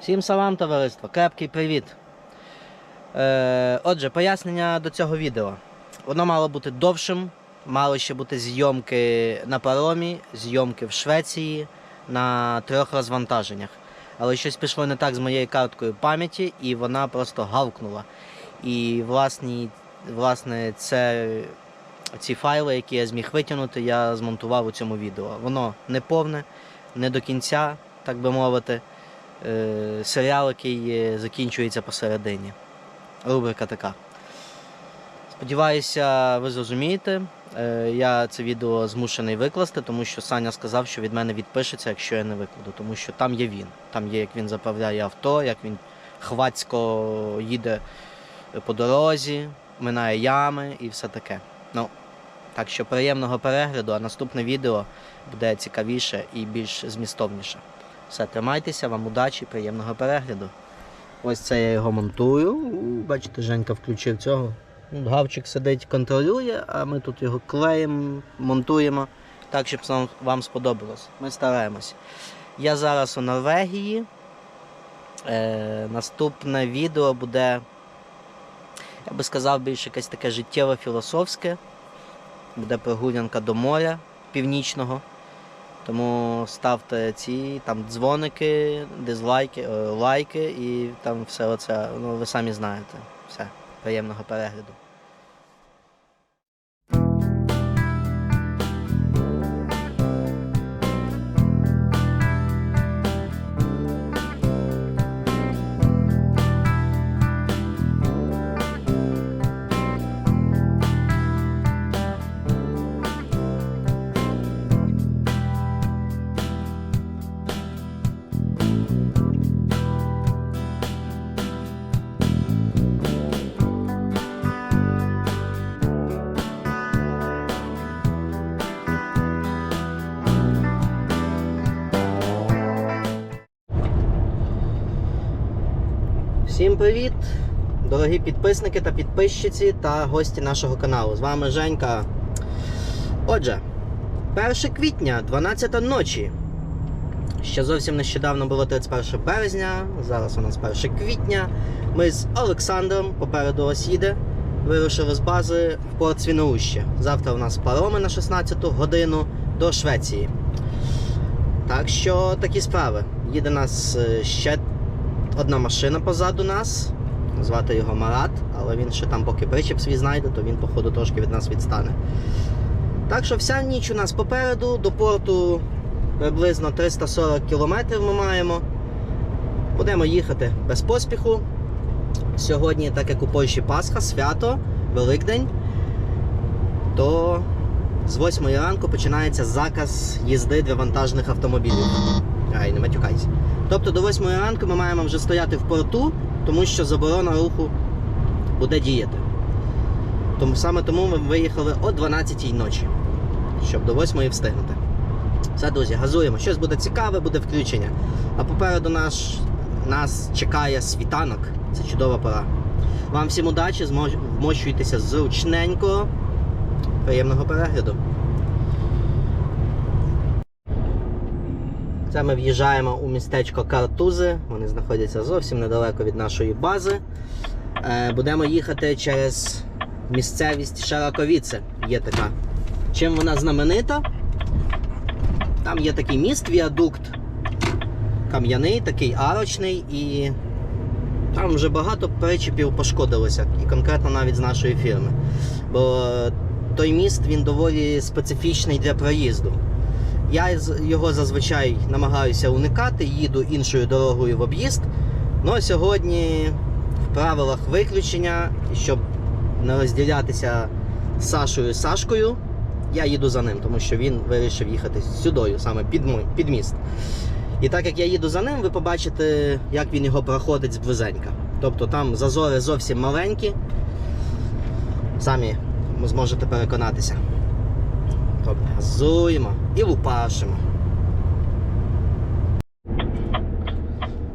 Всім салам, товариство, крепкий привіт. Е, отже, пояснення до цього відео. Воно мало бути довшим, мало ще бути зйомки на паромі, зйомки в Швеції на трьох розвантаженнях. Але щось пішло не так з моєю карткою пам'яті, і вона просто гавкнула. І власні, власне, це, ці файли, які я зміг витягнути, я змонтував у цьому відео. Воно не повне, не до кінця, так би мовити серіал, який е, закінчується посередині. Рубрика така. Сподіваюся, ви зрозумієте. Е, Я це відео змушений викласти, тому що Саня сказав, що від мене відпишеться, якщо я не викладу. Тому що там є він. Там є, як він заправляє авто, як він хвацько їде по дорозі, минає ями і все таке. Ну, так що приємного перегляду, а наступне відео буде цікавіше і більш змістовніше. Все, тримайтеся, вам удачі, приємного перегляду. Ось це я його монтую. Бачите, Женька включив цього. Гавчик сидить, контролює, а ми тут його клеїмо, монтуємо так, щоб вам сподобалось. Ми стараємось. Я зараз у Норвегії. Е, наступне відео буде, я би сказав, більш якесь таке життєво-філософське. Буде прогулянка до моря північного. Тому ставте ці там дзвоники, дизлайки, е, лайки і там все оце. Ну ви самі знаєте. Все, приємного перегляду. Привіт, дорогі підписники та підписчиці та гості нашого каналу. З вами Женька. Отже, 1 квітня, 12 ночі. Ще зовсім нещодавно було 31 березня, зараз у нас 1 квітня. Ми з Олександром попереду їде. Вирушили з бази в порт Свіноуще. Завтра у нас пароми на 16 годину до Швеції. Так що такі справи. Їде нас е, ще одна машина позаду нас. Звати його Марат, але він ще там, поки причіп свій знайде, то він, походу, трошки від нас відстане. Так що вся ніч у нас попереду, до порту приблизно 340 кілометрів ми маємо. Будемо їхати без поспіху. Сьогодні, так як у Польщі Пасха, свято, Великдень, то з 8 ранку починається заказ їзди для вантажних автомобілів. Ай, не матюкайся. Тобто до 8 ранку ми маємо вже стояти в порту, тому що заборона руху буде діяти. Тому саме тому ми виїхали о 12 ночі, щоб до 8 встигнути. Все, друзі, газуємо. Щось буде цікаве, буде включення. А попереду наш, нас чекає світанок. Це чудова пора. Вам всім удачі, вмощуйтеся зручненько. Приємного перегляду. Це ми в'їжджаємо у містечко Картузи. Вони знаходяться зовсім недалеко від нашої бази. Е, Будемо їхати через місцевість Шараковіце. Є така. Чим вона знаменита? Там є такий міст, віадукт кам'яний, такий арочний, і там вже багато причепів пошкодилося, і конкретно навіть з нашої фірми. Бо той міст він доволі специфічний для проїзду. Я його зазвичай намагаюся уникати, їду іншою дорогою в об'їзд. Ну сьогодні в правилах виключення, щоб не розділятися з Сашою Сашкою, я їду за ним, тому що він вирішив їхати сюдою, саме під, мой- під міст. І так як я їду за ним, ви побачите, як він його проходить зблизенька. Тобто там зазори зовсім маленькі. Самі зможете переконатися. Добре, газуємо і лупашимо.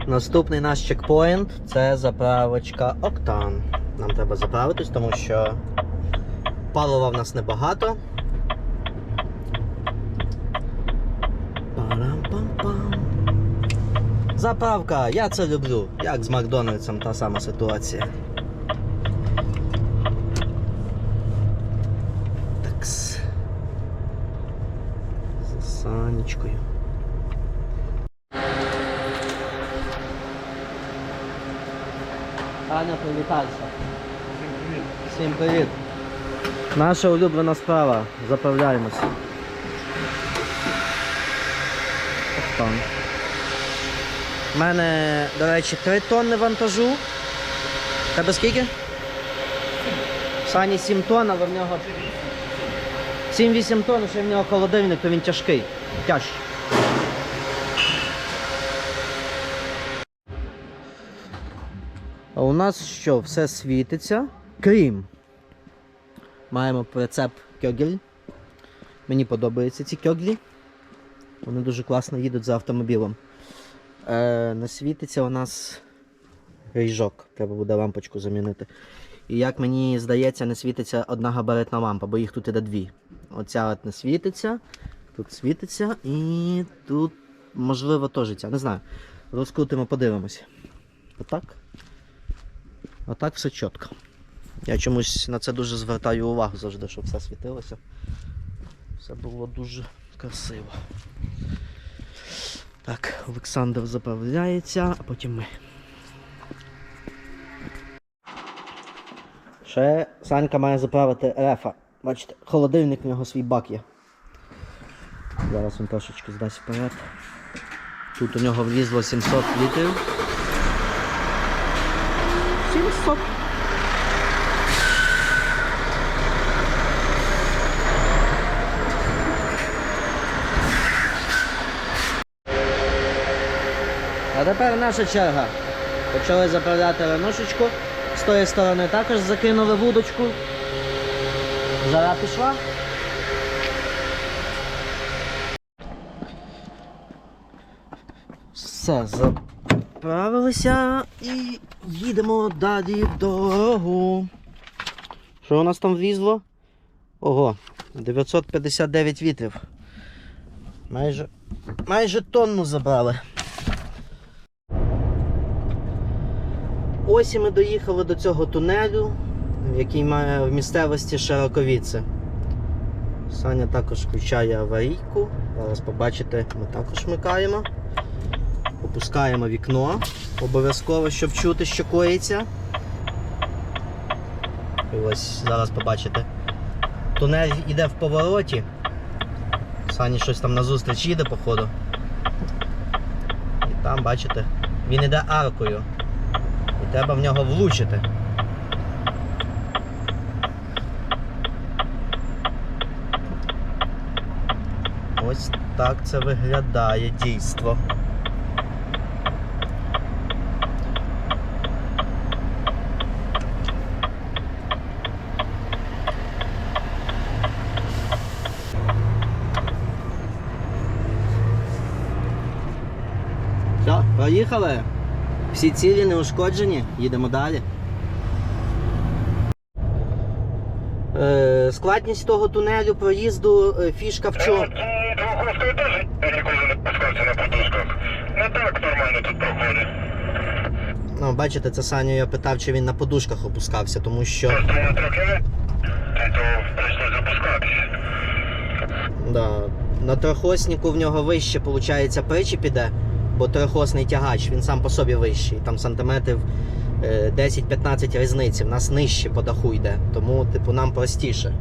Наступний наш чекпоінт це заправочка Октан. Нам треба заправитись, тому що палива в нас небагато. Заправка, я це люблю. Як з Макдональдсом та сама ситуація. За Санечкою. Аня, привітайся. Всім привіт. Наша улюблена справа. Заправляємося. Там. У мене, до речі, 3 тонни вантажу. Тебе скільки? Сані 7 тонн, але в нього. 7-8 тонн, ще в нього холодильник, то він тяжкий. Тяжчий. А у нас що, все світиться? Крім. Маємо прицеп кьогель. Мені подобаються ці кьоглі. Вони дуже класно їдуть за автомобілем. Е, не світиться у нас ріжок. Треба буде лампочку замінити. І як мені здається, не світиться одна габаритна лампа, бо їх тут іде дві. Оця от не світиться, тут світиться і тут, можливо, теж ця. Не знаю. Розкрутимо, подивимося. Отак. Отак все чітко. Я чомусь на це дуже звертаю увагу завжди, щоб все світилося. Все було дуже красиво. Так, Олександр заправляється, а потім ми. Ще Санька має заправити рефа. Бачите, холодильник в нього свій бак є. Зараз він трошечки здасть вперед. Тут у нього влізло 700 літрів. 700. А тепер наша черга. Почали заправляти ранушечку. З тої сторони також закинули вудочку. Жара пішла. Все, заправилися і їдемо далі в дорогу. Що у нас там влізло? Ого, 959 вітрів. Майже, майже тонну забрали. Ось і ми доїхали до цього тунелю, який має в місцевості Широковіце. Саня також включає аварійку. Зараз побачите, ми також вмикаємо. Опускаємо вікно. Обов'язково, щоб чути, що коїться. І ось зараз побачите. Тунель йде в повороті. Сані щось там назустріч їде, походу. І там, бачите, він іде аркою. І треба в нього влучити. Ось так це виглядає дійство. Все, проїхали. Всі цілі не ушкоджені, їдемо далі. Е, складність того тунелю проїзду е, фішка в чому? Двоховської теж ніколи не пускався на подушках. Не так нормально тут проходить. Ну, бачите, це Саню я питав, чи він на подушках опускався, тому що Просто воно трохи і то прийшлось запускатися. да, на трохоснику в нього вище, виходить, причіп іде, бо трохосний тягач, він сам по собі вищий, там сантиметрів е, 10-15 різниці, в нас нижче по даху йде, тому типу нам простіше.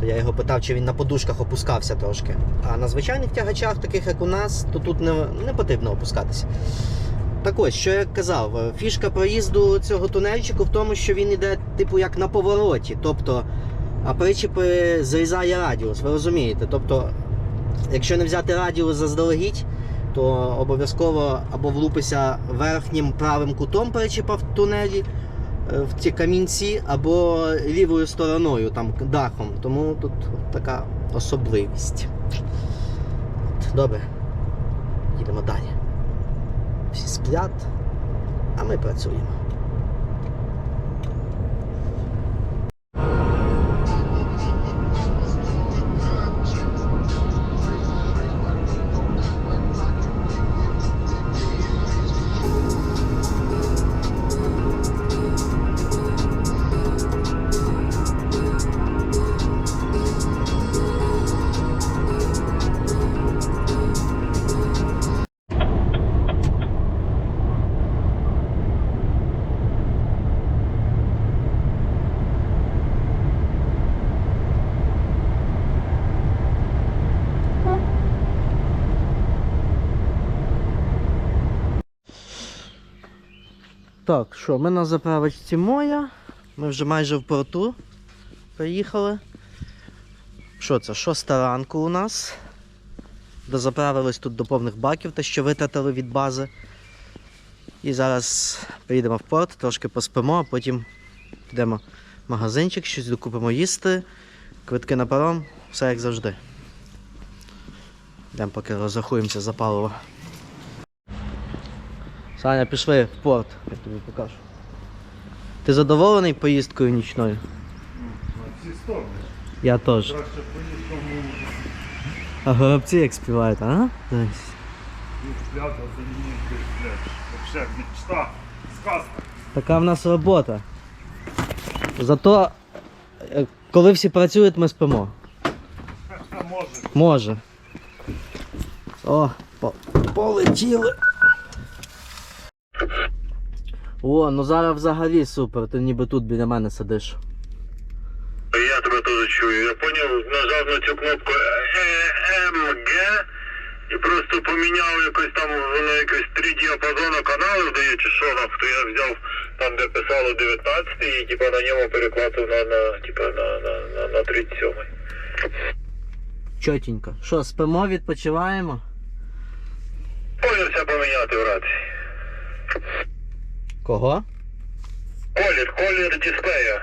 То я його питав, чи він на подушках опускався трошки. А на звичайних тягачах, таких як у нас, то тут не, не потрібно опускатися. Так ось, що я казав, е, фішка проїзду цього тунельчику в тому, що він іде, типу, як на повороті. Тобто, а причіпи зрізає радіус, ви розумієте? Тобто, якщо не взяти радіус заздалегідь, то обов'язково або влупися верхнім правим кутом перечіпа в тунелі, е, в ці камінці, або лівою стороною, там дахом. Тому тут така особливість. Добре, їдемо далі. Всі сплять, а ми працюємо. Так, що, ми на заправочці моя. Ми вже майже в порту приїхали. Що це? Шоста ранку у нас. Дозаправились тут до повних баків, те, що витратили від бази. І зараз приїдемо в порт, трошки поспимо, а потім підемо в магазинчик, щось докупимо їсти, квитки на паром, все як завжди. Йдемо поки розрахуємося за паливо. Саня, пішли в порт, я тобі покажу. Ти задоволений поїздкою нічною? Всі сторони. Я теж. Краще поїздкому А горобці як співають, а? Мечта, сказка. Така в нас робота. Зато, е, коли всі працюють, ми спимо. Може. Може. О, по- полетіли. О, ну зараз взагалі супер, ти ніби тут біля мене сидиш. Я тебе теж чую. Я поняв, нажав на цю кнопку ЕМГ і просто поміняв якось там воно якось три діапазони каналів дає чи що нам, то я взяв там, де писало 19 і типа на ньому переклацав на, на, типа, на, на, на, на 37. Чотенько. Що, спимо, відпочиваємо? Колір поміняти в рації. Кого? Колір, колір дисплея.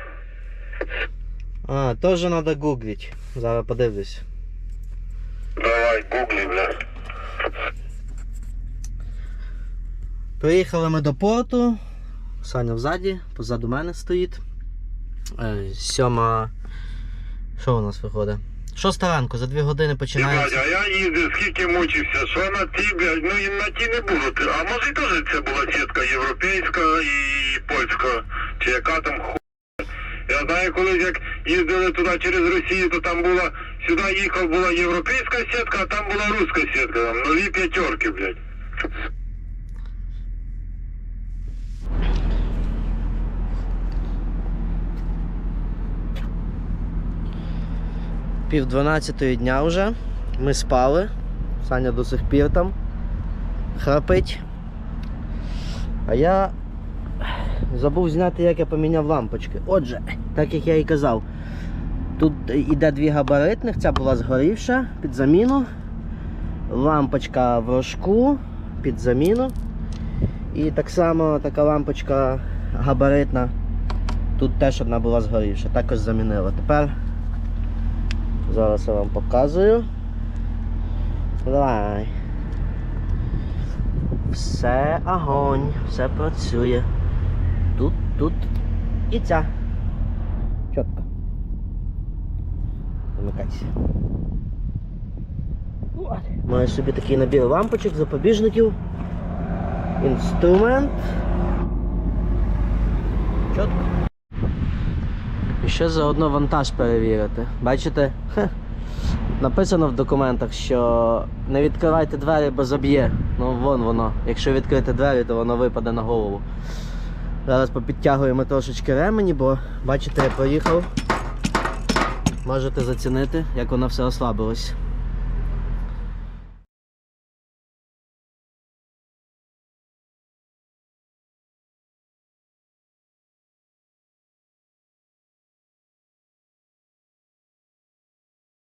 А, теж треба гуглить. Зараз подивлюсь. Давай, гуглі, бля. Приїхали ми до порту. Саня взаді, позаду мене стоїть. Е, Сьома. Що у нас виходить? Шоста ранку, за дві години починається. а я їздив, скільки мучився, що на ті, блядь, ну і на ті не було. А може теж це була сітка європейська і польська, чи яка там ху. Я знаю, колись як їздили туди через Росію, то там була, сюди їхав, була європейська сітка, а там була руська сітка, там нові п'ятерки, блядь. Пів дванадцятої дня вже. Ми спали. Саня до сих пір там храпить. А я забув зняти, як я поміняв лампочки. Отже, так як я і казав, тут іде дві габаритних, ця була згорівша під заміну. Лампочка в рожку під заміну. І так само така лампочка габаритна. Тут теж одна була згорівша, також замінила. Тепер Зараз я вам показую. Давай. Все огонь, все працює. Тут, тут і ця. Чітко. Вимикайся. Маю собі такий набір лампочок, запобіжників. Інструмент. Чітко. І ще заодно вантаж перевірити. Бачите? Хе. Написано в документах, що не відкривайте двері, бо заб'є. Ну вон воно. Якщо відкрити двері, то воно випаде на голову. Зараз попідтягуємо трошечки ремені, бо бачите, я проїхав. Можете зацінити, як воно все ослабилось.